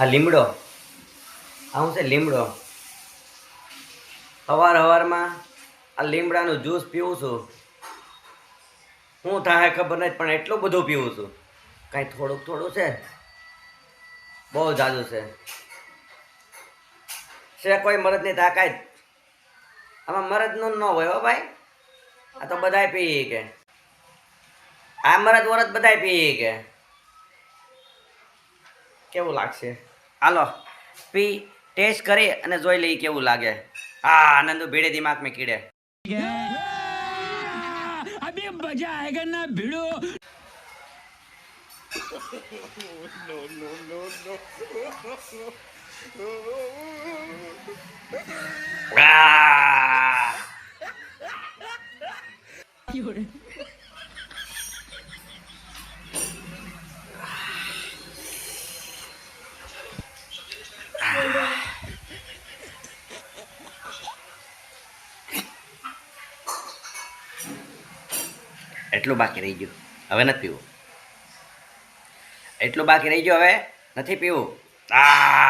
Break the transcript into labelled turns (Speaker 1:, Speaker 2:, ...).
Speaker 1: હા લીમડો. આ હું છે લીમડો? સવાર સવારમાં આ લીમડાનું જ્યુસ પીવું છું. શું થાય ખબર નથી, પણ એટલું બધું પીવું છું. કાંઈ થોડુંક થોડું છે. બહુ જાજુ છે. છે કોઈ મરદની તાકાત? આમાં મરદનું ન હોય હો ભાઈ. આ તો બધાય પી કે. આ મરદ વરદ બધાય પી કે. કેવું લાગશે? હાલો પી ટેસ્ટ કરી અને જોઈ લઈએ કેવું લાગે. હા આનંદ ભીડે દિમાગ મેં કીડે.
Speaker 2: અભી મજા આયેગા ના ભીડો
Speaker 1: no, એટલું બાકી રહી ગયું. હવે નથી પીવું. એટલું બાકી રહી ગયું, હવે નથી પીવું. આ